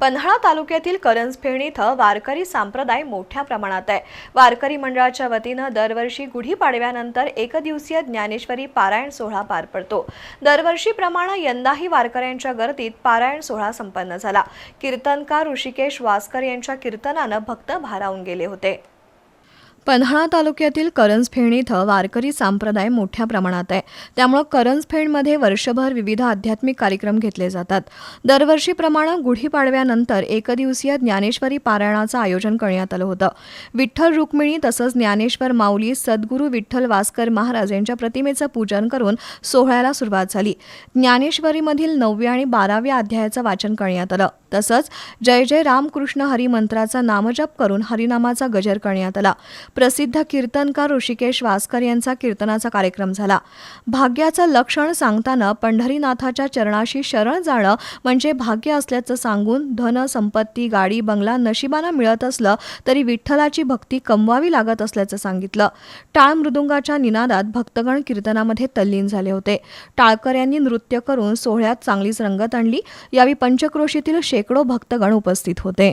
पन्हाळा तालुक्यातील करंजफेण इथं वारकरी संप्रदाय मोठ्या प्रमाणात आहे. वारकरी मंडळाच्या वतीनं दरवर्षी गुढीपाडव्यानंतर एकदिवसीय ज्ञानेश्वरी पारायण सोहळा पार पडतो. दरवर्षीप्रमाणे यंदाही वारकऱ्यांच्या गर्दीत पारायण सोहळा संपन्न झाला. कीर्तनकार ऋषिकेश वासकर यांच्या कीर्तनानं भक्त भारावून गेले होते. पन्हाळा तालुक्यातील करंजफेण इथं वारकरी संप्रदाय मोठ्या प्रमाणात आहे. त्यामुळं करंजफेणमध्ये वर्षभर विविध आध्यात्मिक कार्यक्रम घेतले जातात. दरवर्षीप्रमाणे गुढीपाडव्यानंतर एकदिवसीय ज्ञानेश्वरी पारायणाचं आयोजन करण्यात आलं होतं. विठ्ठल रुक्मिणी तसंच ज्ञानेश्वर माऊली सद्गुरू विठ्ठल वासकर महाराज यांच्या प्रतिमेचं पूजन करून सोहळ्याला सुरुवात झाली. ज्ञानेश्वरीमधील नवव्या आणि बाराव्या अध्यायाचं वाचन करण्यात आलं. तसंच जय जय रामकृष्ण हरिमंत्राचा नामजप करून हरिनामाचा गजर करण्यात आला. प्रसिद्ध कीर्तनकार ऋषिकेश वासकर यांचा कीर्तनाचा कार्यक्रम झाला. भाग्याचं लक्षण सांगताना पंढरीनाथाच्या चरणाशी शरण जाणं म्हणजे भाग्य असल्याचं सांगून धन संपत्ती गाडी बंगला नशिबानं मिळत असलं तरी विठ्ठलाची भक्ती कमवावी लागत असल्याचं सांगितलं. टाळ मृदुंगाच्या निनादात भक्तगण कीर्तनामध्ये तल्लीन झाले होते. टाळकर यांनी नृत्य करून सोहळ्यात चांगलीच रंगत आणली. यावेळी पंचक्रोशीतील शेकडो भक्तगण उपस्थित होते.